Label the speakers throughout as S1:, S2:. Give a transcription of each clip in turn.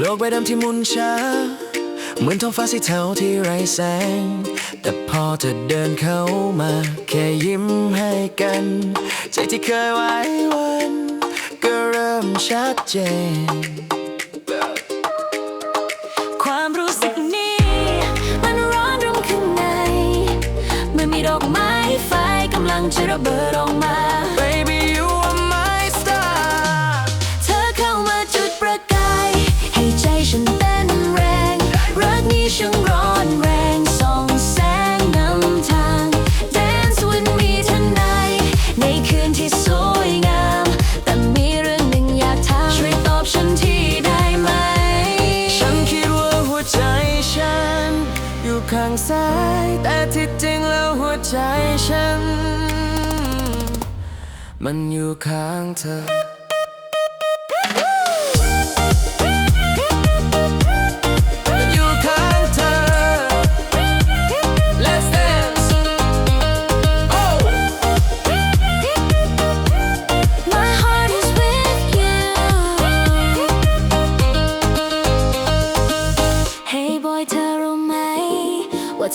S1: โลกใบดำที่มุนช้า เหมือนท้องฟ้าสีเทาที่ไร้แสง แต่พอเธอเดินเข้ามา แค่ยิ้มให้กัน ใจที่เคยไว้วัน ก็เริ่มชัดเจน
S2: ความรู้สึกนี้ มันร้อนรุ่มข้างในเมื่อมีดอกไม้ไฟกำลังจะระเบิดออกมา ช่างร้อนแรงส่องแสงนำทาง Dance with me tonight ในคืนที่สวยงาม แต่มีเรื่องหนึ่งอยากถามช่วยตอบฉันทีได้ไหม
S1: ฉันคิดว่าหัวใจฉัน อยู่ข้างซ้าย แต่ที่จริงแล้วหัวใจฉัน มันอยู่ข้างเธอ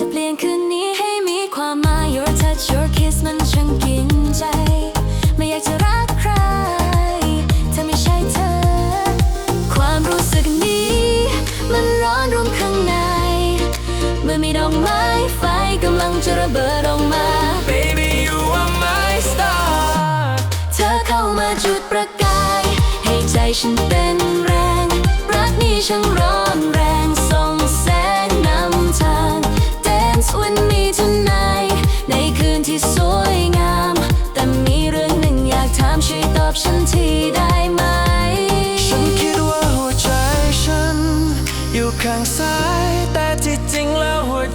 S2: จะเปลี่ยนคืนนี้ให้มีความหมาย Your touch your kiss มันช่างกินใจ ไม่อยากจะรักใคร ถ้าไม่ใช่เธอ ความรู้สึกนี้ มันร้อนรุ่มข้างใน เมื่อมีดอกไม้ไฟกำลังจะระเบิดออกมา
S1: Baby you are my star
S2: เธอเข้ามาจุดประกาย ให้ใจฉันเต้นแรง รักนี้ช่างร้อนแรง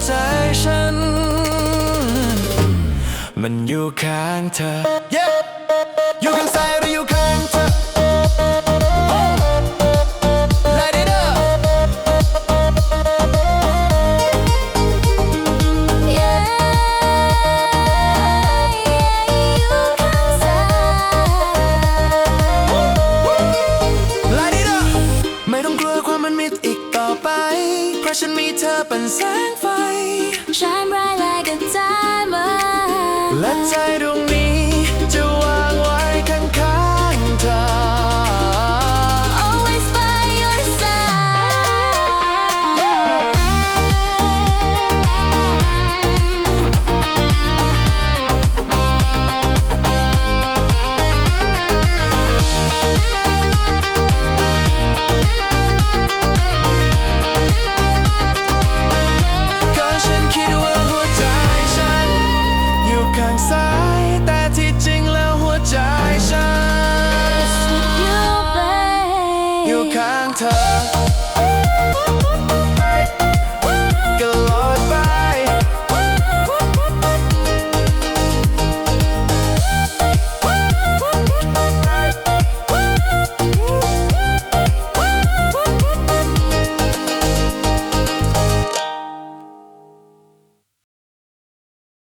S2: ใจ
S1: ฉัน มันอยู่ข้างเธอ yeah!
S2: You can say
S1: ฉันมีเธอเป็นแสงไฟ
S2: Shine bright like a diamond
S1: และใจดวงนี้